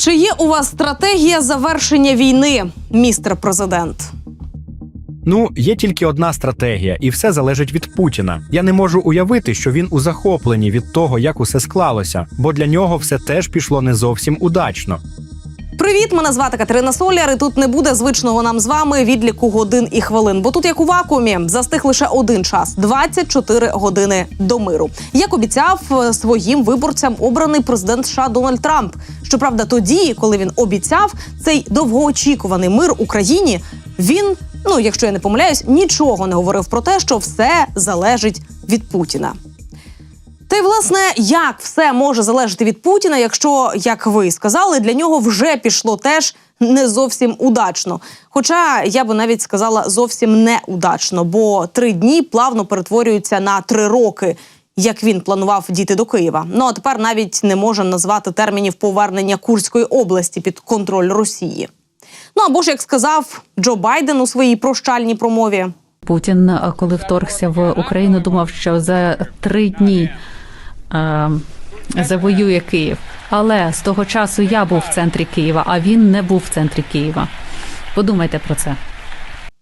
Чи є у вас стратегія завершення війни, містер президент? Ну, є тільки одна стратегія, і все залежить від Путіна. Я не можу уявити, що він у захопленні від того, як усе склалося, бо для нього все теж пішло не зовсім удачно. Привіт, мене звати Катерина Соляр. і Тут не буде звичного нам з вами відліку годин і хвилин. Бо тут, як у вакуумі, застиг лише один час 24 години до миру. Як обіцяв е, своїм виборцям обраний президент США Дональд Трамп. Щоправда, тоді, коли він обіцяв цей довгоочікуваний мир Україні, він, ну якщо я не помиляюсь, нічого не говорив про те, що все залежить від Путіна. Та й власне, як все може залежати від Путіна, якщо, як ви сказали, для нього вже пішло теж не зовсім удачно. Хоча я би навіть сказала зовсім неудачно, бо три дні плавно перетворюються на три роки. Як він планував діти до Києва, ну а тепер навіть не може назвати термінів повернення Курської області під контроль Росії. Ну або ж як сказав Джо Байден у своїй прощальній промові, Путін, коли вторгся в Україну, думав, що за три дні завоює Київ. Але з того часу я був в центрі Києва, а він не був в центрі Києва. Подумайте про це.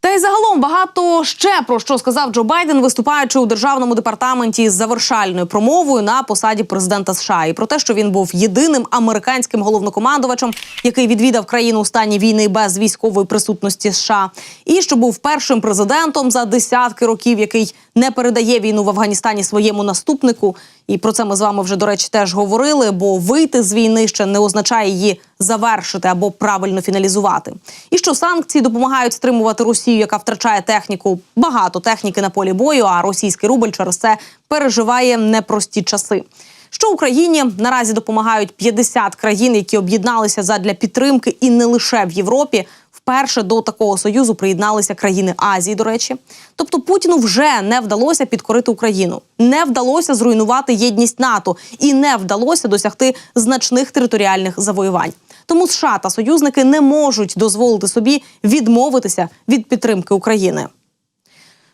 Та й загалом багато ще про що сказав Джо Байден, виступаючи у державному департаменті з завершальною промовою на посаді президента США, і про те, що він був єдиним американським головнокомандувачем, який відвідав країну у стані війни без військової присутності США, і що був першим президентом за десятки років, який не передає війну в Афганістані своєму наступнику. І про це ми з вами вже до речі теж говорили. Бо вийти з війни ще не означає її завершити або правильно фіналізувати. І що санкції допомагають стримувати Росію, яка втрачає техніку, багато техніки на полі бою. А російський рубль через це переживає непрості часи. Що Україні наразі допомагають 50 країн, які об'єдналися задля підтримки, і не лише в Європі. Вперше до такого союзу приєдналися країни Азії. До речі, тобто Путіну вже не вдалося підкорити Україну, не вдалося зруйнувати єдність НАТО і не вдалося досягти значних територіальних завоювань. Тому США та союзники не можуть дозволити собі відмовитися від підтримки України.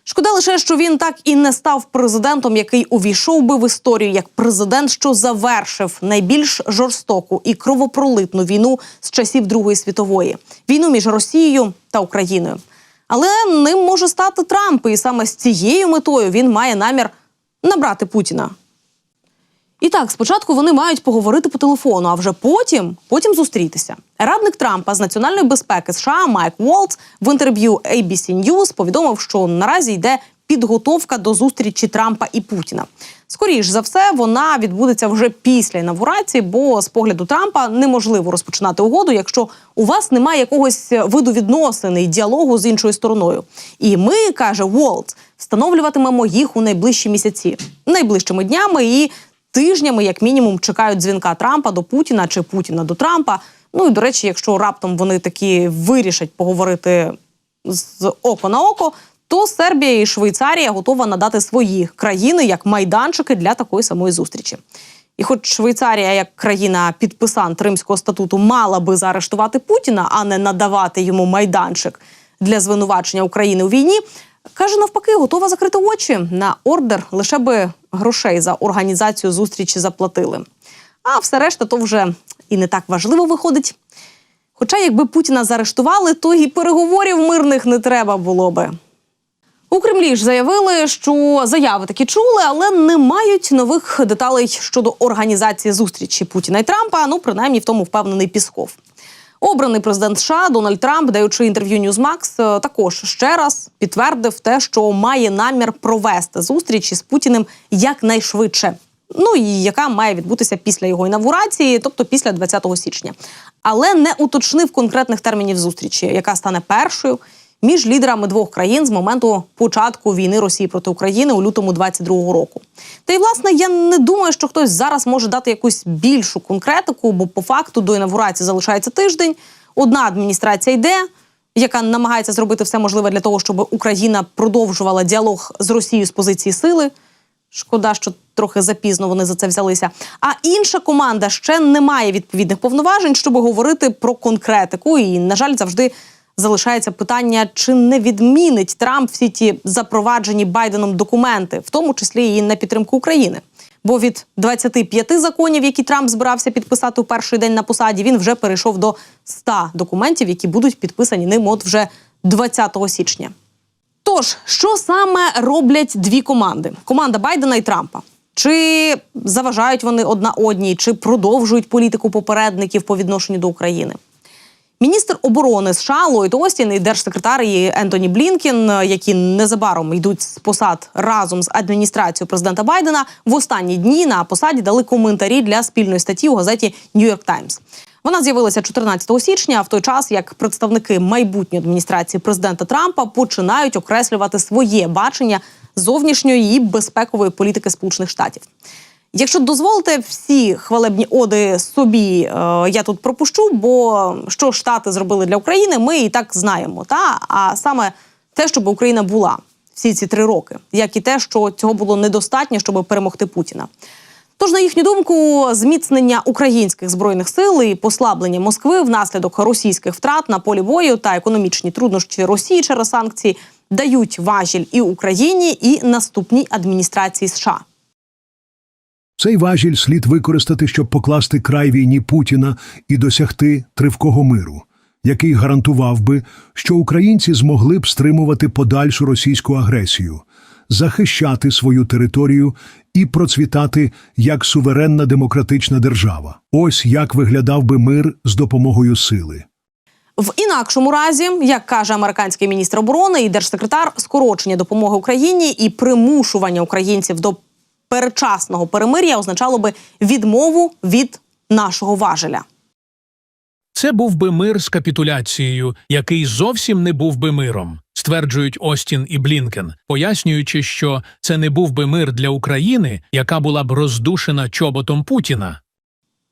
Шкода лише, що він так і не став президентом, який увійшов би в історію як президент, що завершив найбільш жорстоку і кровопролитну війну з часів Другої світової війну між Росією та Україною. Але ним може стати Трамп, і саме з цією метою він має намір набрати Путіна. І так, спочатку вони мають поговорити по телефону, а вже потім потім зустрітися. Радник Трампа з національної безпеки США Майк Уолтс в інтерв'ю ABC News повідомив, що наразі йде підготовка до зустрічі Трампа і Путіна. Скоріш за все, вона відбудеться вже після інавгурації, бо з погляду Трампа неможливо розпочинати угоду, якщо у вас немає якогось виду відносини і діалогу з іншою стороною. І ми каже Уолтс, встановлюватимемо їх у найближчі місяці, найближчими днями і тижнями, як мінімум, чекають дзвінка Трампа до Путіна чи Путіна до Трампа. Ну і до речі, якщо раптом вони такі вирішать поговорити з око на око, то Сербія і Швейцарія готова надати свої країни як майданчики для такої самої зустрічі. І, хоч Швейцарія, як країна підписант Римського статуту, мала би заарештувати Путіна, а не надавати йому майданчик для звинувачення України у війні, каже навпаки, готова закрити очі на ордер, лише би грошей за організацію зустрічі заплатили. А все решта то вже і не так важливо виходить. Хоча, якби Путіна заарештували, то і переговорів мирних не треба було би. У Кремлі ж заявили, що заяви такі чули, але не мають нових деталей щодо організації зустрічі Путіна і Трампа. Ну, принаймні, в тому впевнений Пісков. Обраний президент США Дональд Трамп, даючи інтерв'ю Ньюзмакс, е, також ще раз підтвердив те, що має намір провести зустріч із Путіним якнайшвидше. Ну і яка має відбутися після його інавгурації, тобто після 20 січня, але не уточнив конкретних термінів зустрічі, яка стане першою між лідерами двох країн з моменту початку війни Росії проти України у лютому 22-го року. Та й власне я не думаю, що хтось зараз може дати якусь більшу конкретику, бо по факту до інавгурації залишається тиждень. Одна адміністрація йде, яка намагається зробити все можливе для того, щоб Україна продовжувала діалог з Росією з позиції сили. Шкода, що трохи запізно вони за це взялися. А інша команда ще не має відповідних повноважень, щоб говорити про конкретику. І, на жаль, завжди залишається питання, чи не відмінить Трамп всі ті запроваджені Байденом документи, в тому числі і на підтримку України. Бо від 25 законів, які Трамп збирався підписати у перший день на посаді, він вже перейшов до 100 документів, які будуть підписані ним от вже 20 січня. Тож, що саме роблять дві команди: команда Байдена і Трампа? Чи заважають вони одна одній, чи продовжують політику попередників по відношенню до України? Міністр оборони США Ллойд Остін і держсекретар її Ентоні Блінкін, які незабаром йдуть з посад разом з адміністрацією президента Байдена, в останні дні на посаді дали коментарі для спільної статті у газеті Нью-Йорк Таймс. Вона з'явилася 14 січня, в той час як представники майбутньої адміністрації президента Трампа починають окреслювати своє бачення зовнішньої і безпекової політики Сполучених Штатів. Якщо дозволите, всі хвалебні оди собі е, я тут пропущу, бо що Штати зробили для України, ми і так знаємо. Та а саме те, щоб Україна була всі ці три роки, як і те, що цього було недостатньо, щоб перемогти Путіна. Тож, на їхню думку, зміцнення українських збройних сил і послаблення Москви внаслідок російських втрат на полі бою та економічні труднощі Росії через санкції дають важіль і Україні, і наступній адміністрації США. Цей важіль слід використати, щоб покласти край війні Путіна і досягти тривкого миру, який гарантував би, що українці змогли б стримувати подальшу російську агресію, захищати свою територію і процвітати як суверенна демократична держава. Ось як виглядав би мир з допомогою сили. В інакшому разі, як каже американський міністр оборони і держсекретар, скорочення допомоги Україні і примушування українців до передчасного перемир'я означало би відмову від нашого важеля. Це був би мир з капітуляцією, який зовсім не був би миром, стверджують Остін і Блінкен, пояснюючи, що це не був би мир для України, яка була б роздушена чоботом Путіна.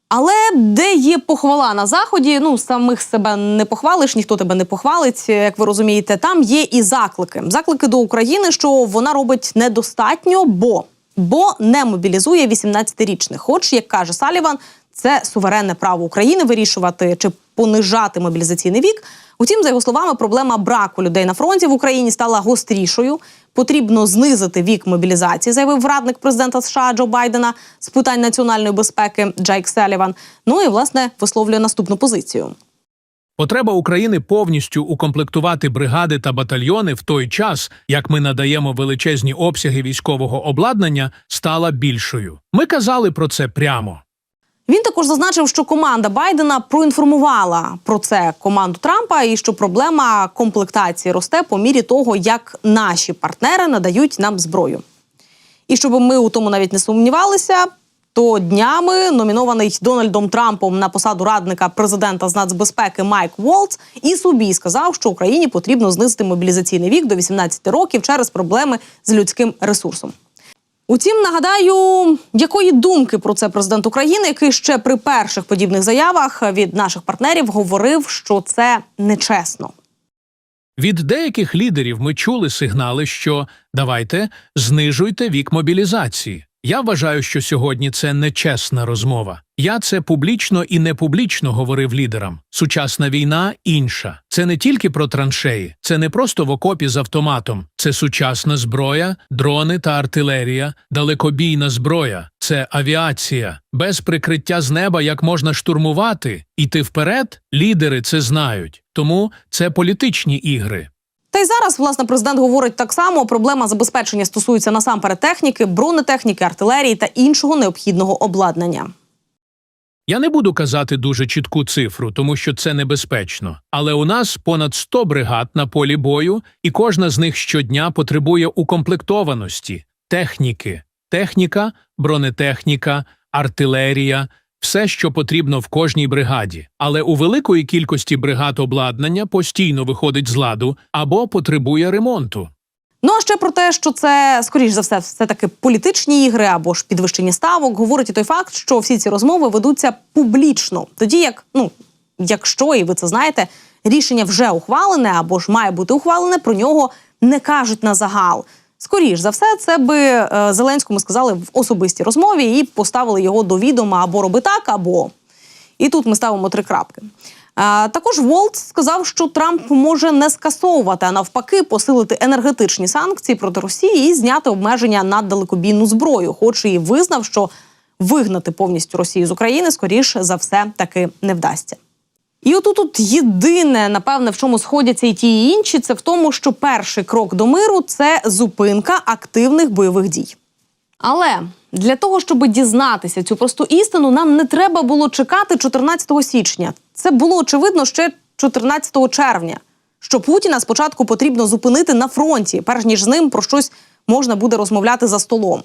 Але де є похвала на заході, ну самих себе не похвалиш, ніхто тебе не похвалить, як ви розумієте. Там є і заклики. Заклики до України, що вона робить недостатньо, бо бо не мобілізує 18-річних. Хоч, як каже Саліван, це суверенне право України вирішувати чи понижати мобілізаційний вік. Утім, за його словами, проблема браку людей на фронті в Україні стала гострішою. Потрібно знизити вік мобілізації, заявив радник президента США Джо Байдена з питань національної безпеки Джайк Селіван. Ну і власне висловлює наступну позицію. Потреба України повністю укомплектувати бригади та батальйони в той час, як ми надаємо величезні обсяги військового обладнання, стала більшою. Ми казали про це прямо. Він також зазначив, що команда Байдена проінформувала про це команду Трампа, і що проблема комплектації росте по мірі того, як наші партнери надають нам зброю. І щоб ми у тому навіть не сумнівалися, то днями номінований Дональдом Трампом на посаду радника президента з нацбезпеки Майк Волц і собі сказав, що Україні потрібно знизити мобілізаційний вік до 18 років через проблеми з людським ресурсом. Утім, нагадаю, якої думки про це президент України, який ще при перших подібних заявах від наших партнерів говорив, що це нечесно. Від деяких лідерів ми чули сигнали, що давайте знижуйте вік мобілізації. Я вважаю, що сьогодні це нечесна розмова. Я це публічно і не публічно говорив лідерам. Сучасна війна інша. Це не тільки про траншеї, це не просто в окопі з автоматом. Це сучасна зброя, дрони та артилерія, далекобійна зброя, це авіація. Без прикриття з неба як можна штурмувати, іти вперед. Лідери це знають. Тому це політичні ігри. Та й зараз, власне, президент говорить так само. Проблема забезпечення стосується насамперед техніки, бронетехніки, артилерії та іншого необхідного обладнання. Я не буду казати дуже чітку цифру, тому що це небезпечно. Але у нас понад 100 бригад на полі бою, і кожна з них щодня потребує укомплектованості, техніки, техніка, бронетехніка, артилерія, все, що потрібно в кожній бригаді. Але у великої кількості бригад обладнання постійно виходить з ладу або потребує ремонту. Ну а ще про те, що це скоріш за все, все таки політичні ігри або ж підвищення ставок, говорить і той факт, що всі ці розмови ведуться публічно, тоді як ну якщо і ви це знаєте, рішення вже ухвалене або ж має бути ухвалене, про нього не кажуть на загал. Скоріш за все, це би е, Зеленському сказали в особистій розмові і поставили його до відома або роби так, або і тут ми ставимо три крапки. А, також Волт сказав, що Трамп може не скасовувати, а навпаки, посилити енергетичні санкції проти Росії і зняти обмеження на далекобійну зброю. Хоч і визнав, що вигнати повністю Росію з України скоріш за все таки не вдасться. І отут тут єдине, напевне, в чому сходяться і ті і інші, це в тому, що перший крок до миру це зупинка активних бойових дій. Але для того, щоб дізнатися цю просту істину, нам не треба було чекати 14 січня. Це було очевидно ще 14 червня. Що Путіна спочатку потрібно зупинити на фронті, перш ніж з ним про щось можна буде розмовляти за столом.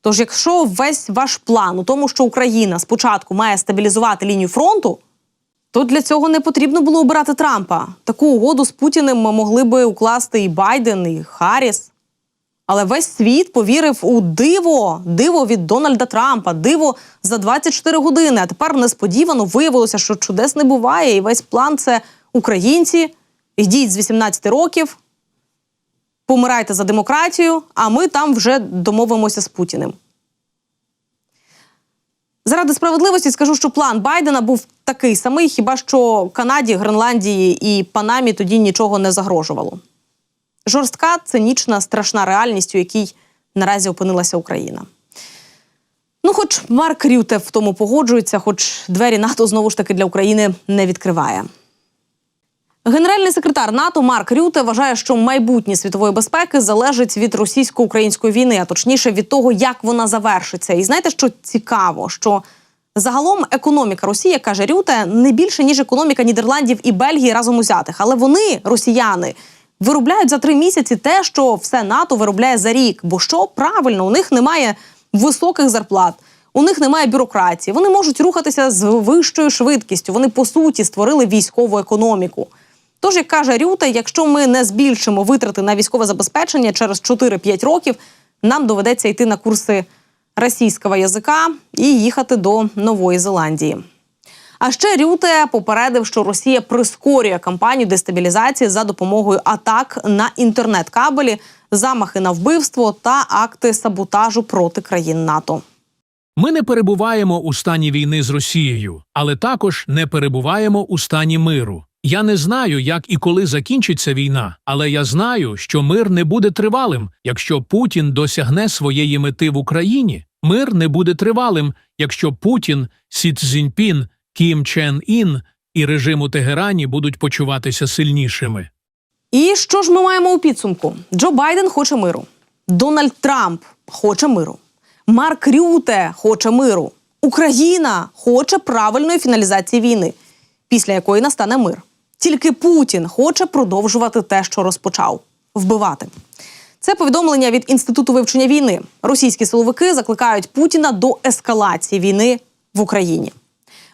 Тож, якщо весь ваш план у тому, що Україна спочатку має стабілізувати лінію фронту, то для цього не потрібно було обирати Трампа. Таку угоду з Путіним могли би укласти і Байден, і Харріс. Але весь світ повірив у диво, диво від Дональда Трампа, диво за 24 години. А тепер несподівано виявилося, що чудес не буває, і весь план це українці. Йдіть з 18 років, помирайте за демократію, а ми там вже домовимося з Путіним. Заради справедливості скажу, що план Байдена був такий самий, хіба що Канаді, Гренландії і Панамі тоді нічого не загрожувало. Жорстка, цинічна, страшна реальність, у якій наразі опинилася Україна. Ну, хоч Марк Рюте в тому погоджується, хоч двері НАТО знову ж таки для України не відкриває. Генеральний секретар НАТО Марк Рюте вважає, що майбутнє світової безпеки залежить від російсько-української війни, а точніше від того, як вона завершиться. І знаєте, що цікаво, що загалом економіка Росії, каже Рюте, не більше ніж економіка Нідерландів і Бельгії разом узятих. Але вони, росіяни, виробляють за три місяці те, що все НАТО виробляє за рік. Бо що правильно, у них немає високих зарплат. У них немає бюрократії. Вони можуть рухатися з вищою швидкістю. Вони по суті створили військову економіку. Тож, як каже Рюта, якщо ми не збільшимо витрати на військове забезпечення через 4-5 років, нам доведеться йти на курси російського язика і їхати до Нової Зеландії. А ще Рюте попередив, що Росія прискорює кампанію дестабілізації за допомогою атак на інтернет-кабелі, замахи на вбивство та акти саботажу проти країн НАТО. Ми не перебуваємо у стані війни з Росією, але також не перебуваємо у стані миру. Я не знаю, як і коли закінчиться війна, але я знаю, що мир не буде тривалим, якщо Путін досягне своєї мети в Україні. Мир не буде тривалим, якщо Путін, Сі Цзіньпін, Кім Чен Ін і режим у Тегерані будуть почуватися сильнішими. І що ж ми маємо у підсумку? Джо Байден хоче миру. Дональд Трамп хоче миру. Марк Рюте хоче миру. Україна хоче правильної фіналізації війни, після якої настане мир. Тільки Путін хоче продовжувати те, що розпочав вбивати. Це повідомлення від інституту вивчення війни. Російські силовики закликають Путіна до ескалації війни в Україні.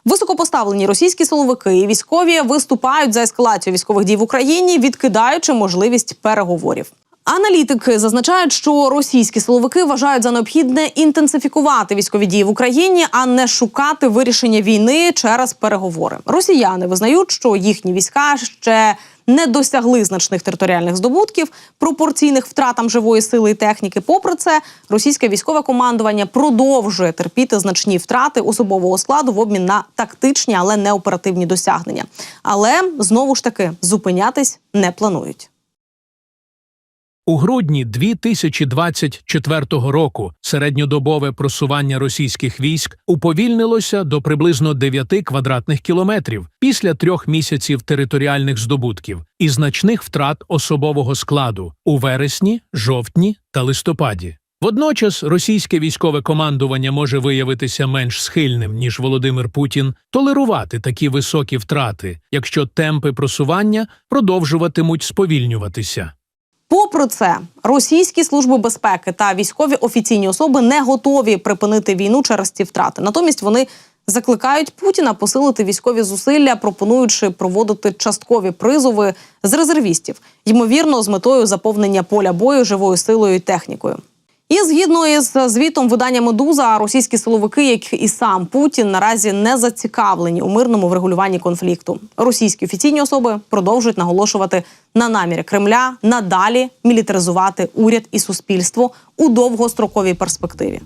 Високопоставлені російські силовики і військові виступають за ескалацію військових дій в Україні, відкидаючи можливість переговорів. Аналітики зазначають, що російські силовики вважають за необхідне інтенсифікувати військові дії в Україні, а не шукати вирішення війни через переговори. Росіяни визнають, що їхні війська ще не досягли значних територіальних здобутків, пропорційних втратам живої сили і техніки. Попри це, російське військове командування продовжує терпіти значні втрати особового складу в обмін на тактичні, але не оперативні досягнення. Але знову ж таки зупинятись не планують. У грудні 2024 року середньодобове просування російських військ уповільнилося до приблизно 9 квадратних кілометрів після трьох місяців територіальних здобутків і значних втрат особового складу у вересні, жовтні та листопаді. Водночас російське військове командування може виявитися менш схильним ніж Володимир Путін толерувати такі високі втрати, якщо темпи просування продовжуватимуть сповільнюватися. Попри це, російські служби безпеки та військові офіційні особи не готові припинити війну через ці втрати. Натомість вони закликають Путіна посилити військові зусилля, пропонуючи проводити часткові призови з резервістів, ймовірно, з метою заповнення поля бою живою силою і технікою. І згідно із звітом видання Медуза, російські силовики, як і сам Путін, наразі не зацікавлені у мирному врегулюванні конфлікту. Російські офіційні особи продовжують наголошувати на намірі Кремля надалі мілітаризувати уряд і суспільство у довгостроковій перспективі.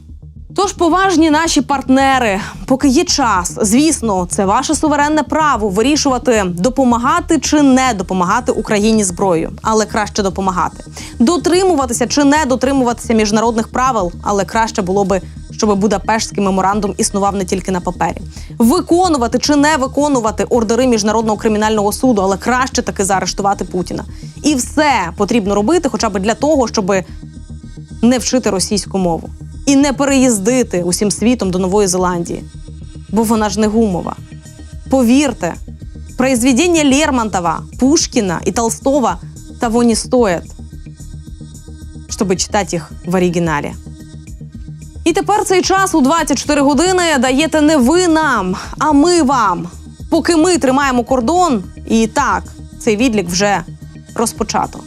Тож, поважні наші партнери, поки є час, звісно, це ваше суверенне право вирішувати, допомагати чи не допомагати Україні зброєю, але краще допомагати. Дотримуватися чи не дотримуватися міжнародних правил, але краще було би, щоб Будапештський меморандум існував не тільки на папері. Виконувати чи не виконувати ордери міжнародного кримінального суду, але краще таки заарештувати Путіна. І все потрібно робити, хоча б для того, щоби не вчити російську мову і не переїздити усім світом до Нової Зеландії, бо вона ж не гумова. Повірте, произведення Лермонтова, Пушкіна і Толстого того не стоять, щоб читати їх в оригіналі. І тепер цей час у 24 години даєте не ви нам, а ми вам. Поки ми тримаємо кордон, і так цей відлік вже розпочато.